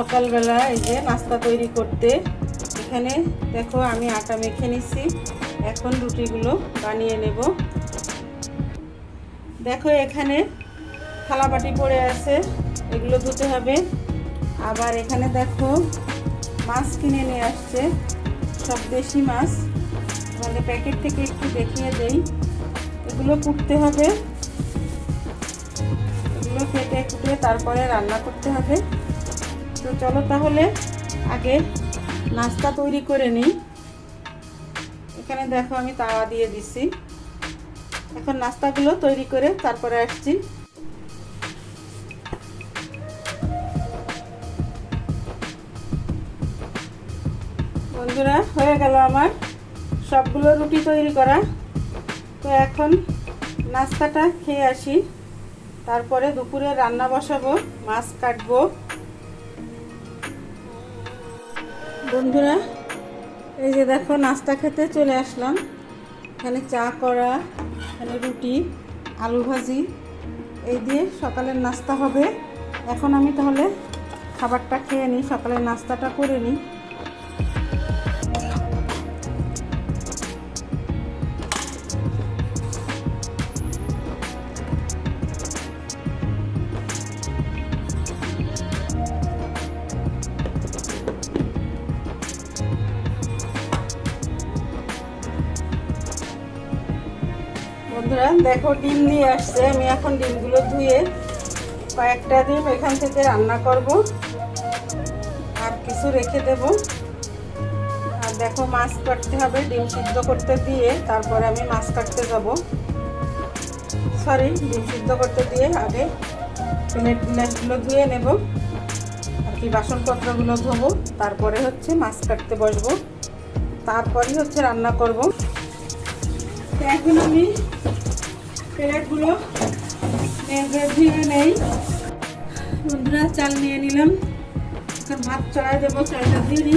সকালবেলা এই যে নাস্তা তৈরি করতে। এখানে দেখো আমি আটা মেখে নিচ্ছি এখন রুটিগুলো বানিয়ে নেব। দেখো এখানে থালা বাটি পড়ে আছে, এগুলো ধুতে হবে। আবার এখানে দেখো মাছ কিনে নিয়ে আসছে, সব দেশি মাছ। তাহলে প্যাকেট থেকে একটু দেখিয়ে দেই। এগুলো কুটতে হবে। এগুলো কেটে কুটে তারপরে রান্না করতে হবে। তো চলো তাহলে আগে নাস্তা তৈরি করে নিই। এখানে দেখো আমি তাওয়া দিয়ে দিছি। এখন নাস্তাগুলো তৈরি করে তারপরে আসছি। বন্ধুরা, হয়ে গেল আমার সবগুলো রুটি তৈরি করা। তো এখন নাস্তাটা খেয়ে আসি। তারপরে দুপুরে রান্না বসাবো, মাছ কাটবো। বন্ধুরা, এই যে দেখো, নাস্তা খেতে চলে আসলাম। এখানে চা করা, এখানে রুটি, আলু ভাজি, এই দিয়ে সকালের নাস্তা হবে। এখন আমি তাহলে খাবারটা খেয়ে নিই, সকালের নাস্তাটা করে নিই। দেখো, ডিম নিয়ে আসছে। আমি এখন ডিমগুলো ধুয়ে কয়েকটা ডিম এখান থেকে রান্না করব। আর কিছু রেখে দেব। আর দেখো, মাছ কাটতে হবে ডিম সিদ্ধ করতে দিয়ে। তারপরে আমি মাছ কাটতে যাব। সরি ডিম সিদ্ধ করতে দিয়ে আগে প্লেট গ্লাসগুলো ধুয়ে নেব। আর কি, বাসনপত্রগুলো ধোবো। তারপরে হচ্ছে মাছ কাটতে বসবো। তারপরেই হচ্ছে রান্না করব। এখন আমি প্লেটগুলো ধুয়ে নেই। বন্ধুরা চাল নিয়ে নিলাম। এখন ভাত চড়াই দেবো চালটা দিয়ে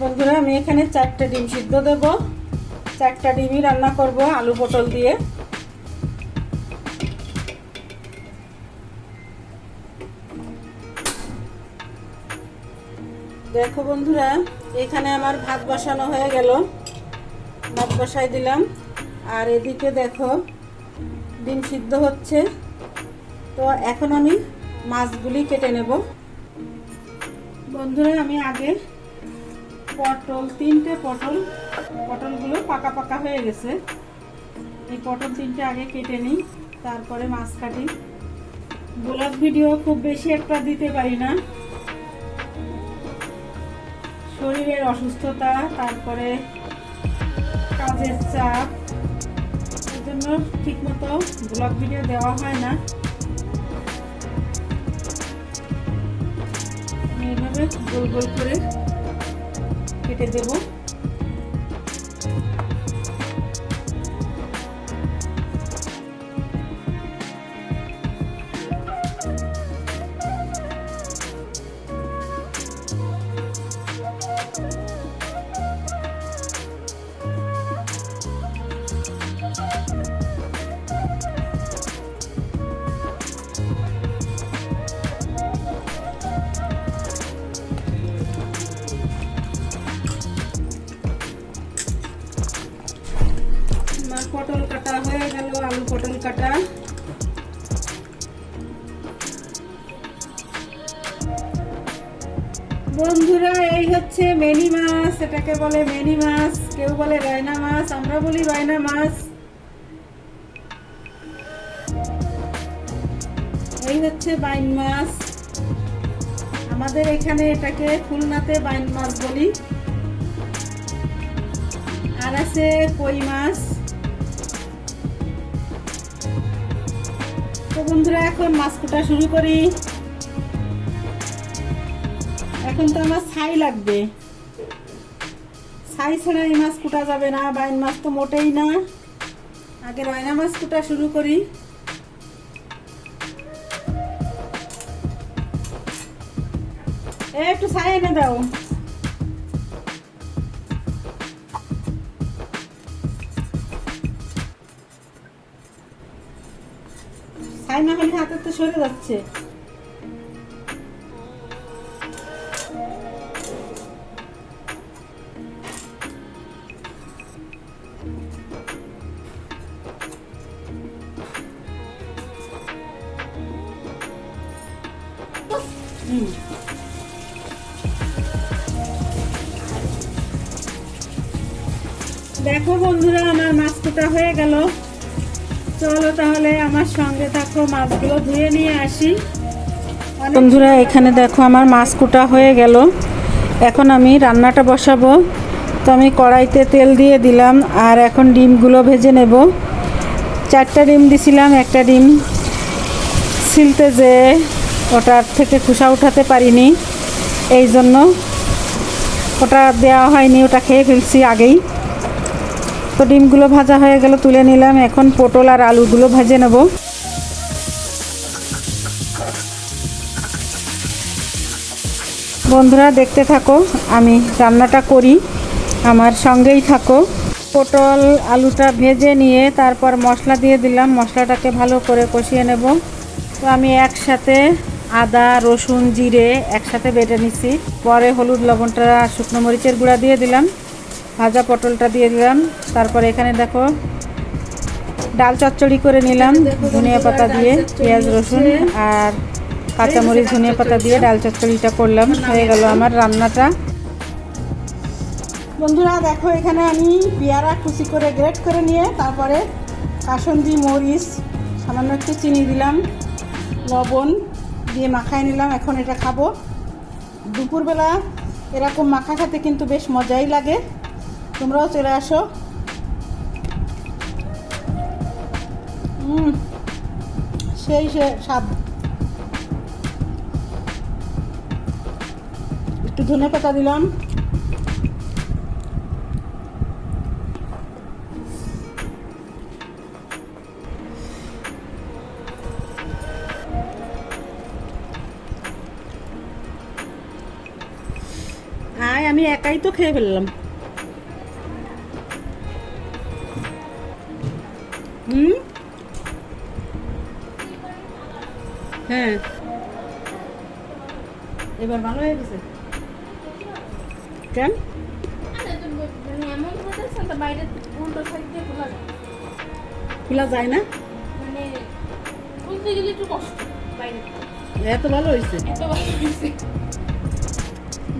বন্ধুরা, আমি এখানে চারটে ডিম সিদ্ধ দেব। চারটা ডিমই রান্না করব আলু পটল দিয়ে। দেখো বন্ধুরা, এখানে আমার ভাত বসানো হয়ে গেল। ভাত বসাই দিলাম। আর এদিকে দেখো, ডিম সিদ্ধ হচ্ছে। তো এখন আমি মাছগুলি কেটে নেব। বন্ধুরা, আমি আগে পটল, তিনটে পটল। পটলগুলো পাকা পাকা হয়ে গেছে। এই পটল তিনটে আগে কেটে নিই, তারপরে মাছ কাটি। গোলাপ ভিডিও খুব বেশি একটা দিতে পারি না। শরীরের অসুস্থতা, তারপরে কাজের চাপ এর জন্য ঠিকমতো ব্লগ ভিডিও দেওয়া হয় না। এইভাবে গোল গোল করে কেটে দেব। পটল কাটা হয়ে গেল, আলু পটল কাটা। বন্ধুরা, এই হচ্ছে মেনি মাছ, এটাকে বলে মেনি মাছ, কেউ বলে রায়না মাছ, আমরা বলি রায়না মাছ। এই হচ্ছে বাইন মাছ। আমাদের এখানে এটাকে খুলনাতে বাইন মাছ বলি। আর আছে কই মাছ। তো বন্ধুরা, এখন মাছ কুটা শুরু করি। এখন তো আমার ছাই লাগবে। ছাই ছাড়া এই মাছ কুটা যাবে না, বাইন মাছ তো মোটেই না। আগে রয়না মাছ কুটা শুরু করি। একটু ছাই এনে দাও। ছাই না হলে হাতে তো সরে যাচ্ছে। দেখো বন্ধুরা আমার মাছ কোটা হয়ে গেল। চলো তাহলে আমার সঙ্গে থাকো, মাছগুলো ধুয়ে নিয়ে আসি। বন্ধুরা, এখানে দেখো আমার মাছ কুটা হয়ে গেল। এখন আমি রান্নাটা বসাবো। তো আমি কড়াইতে তেল দিয়ে দিলাম আর এখন ডিমগুলো ভেজে নেব। চারটা ডিম দিছিলাম, একটা ডিম ছিলতে যে ওটার থেকে খোসা উঠাতে পারিনি। এই জন্য ওটা দেওয়া হয়নি, ওটা খেয়ে ফেলছি আগেই। তো ডিমগুলো ভাজা হয়ে গেল, তুলে নিলাম। এখন পটল আর আলুগুলো ভেজে নেব। বন্ধুরা, দেখতে থাকো, আমি রান্নাটা করি। আমার সঙ্গেই থাকো। পটল আলুটা ভেজে নিয়ে তারপর মশলা দিয়ে দিলাম। মশলাটাকে ভালো করে কষিয়ে নেব। তো আমি একসাথে আদা, রসুন, জিরে একসাথে বেটে নিছি। পরে হলুদ, লবণটা, শুকনো মরিচের গুঁড়া দিয়ে দিলাম। ভাজা পটলটা দিয়ে দিলাম। তারপরে এখানে দেখো ডাল চচ্চড়ি করে নিলাম ধনিয়া পাতা দিয়ে, পেঁয়াজ, রসুন আর কাঁচামরিচ, ধনিয়া পাতা দিয়ে ডাল চচ্চড়িটা করলাম। হয়ে গেল আমার রান্নাটা। বন্ধুরা, দেখো এখানে আমি পেয়ারা কুচি করে গ্রেট করে নিয়ে তারপরে কাসন্দি মরিচ, সামান্য একটু চিনি দিলাম, লবণ দিয়ে মাখায় নিলাম। এখন এটা খাব। দুপুরবেলা এরকম মাখা খেতে কিন্তু বেশ মজাই লাগে। তোমরাও চলে আসো। সেই সে স্বাদ। একটু ধনে পাতা দিলাম। আয়, আমি একাই তো খেয়ে ফেললাম। হুম হ্যাঁ। এবার ভালো হয়ে গেছে? কেন? মানে খোলা যায়। না? মানে এত ভালো হয়েছে।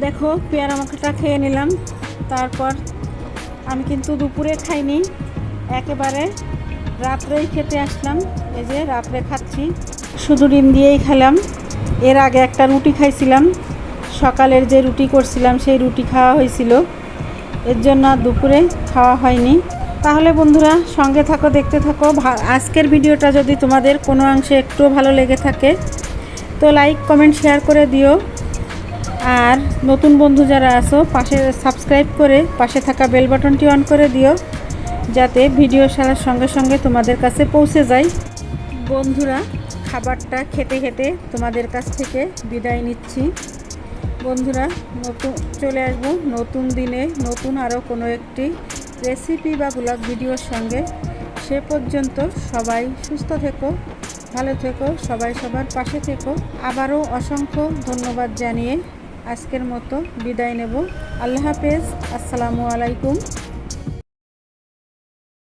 দেখো পেয়ারা মাখাটা খেয়ে নিলাম। তারপর আমি কিন্তু দুপুরে খাইনি। একেবারে রাত্রেই খেতে আসলাম, এই যে রাত্রে খাচ্ছি। শুধু ডিম দিয়েই খেলাম। এর আগে একটা রুটি খাইছিলাম। সকালের যে রুটি করছিলাম, সেই রুটি খাওয়া হয়েছিল। এর জন্য দুপুরে খাওয়া হয়নি। তাহলে বন্ধুরা, সঙ্গে থাকো, দেখতে থাকো। আজকের ভিডিওটা যদি তোমাদের কোনো অংশে একটু ভালো লেগে থাকে, তো লাইক, কমেন্ট, শেয়ার করে দিও। আর নতুন বন্ধু যারা আছো, পাশে সাবস্ক্রাইব করে পাশে থাকা বেল বাটনটি অন করে দিও। যাতে ভিডিও সারার সঙ্গে সঙ্গে তোমাদের কাছে পৌঁছে যায়। বন্ধুরা, খাবারটা খেতে খেতে তোমাদের কাছ থেকে বিদায় নিচ্ছি। বন্ধুরা, নতুন চলে আসব নতুন দিনে, নতুন আরও কোনো একটি রেসিপি বা ব্লগ ভিডিওর সঙ্গে। সে পর্যন্ত সবাই সুস্থ থেকো, ভালো থেকো, সবাই সবার পাশে থেকো। আবারও অসংখ্য ধন্যবাদ জানিয়ে আজকের মতো বিদায় নেব। আল্লাহ হাফেজ, আসসালামু আলাইকুম।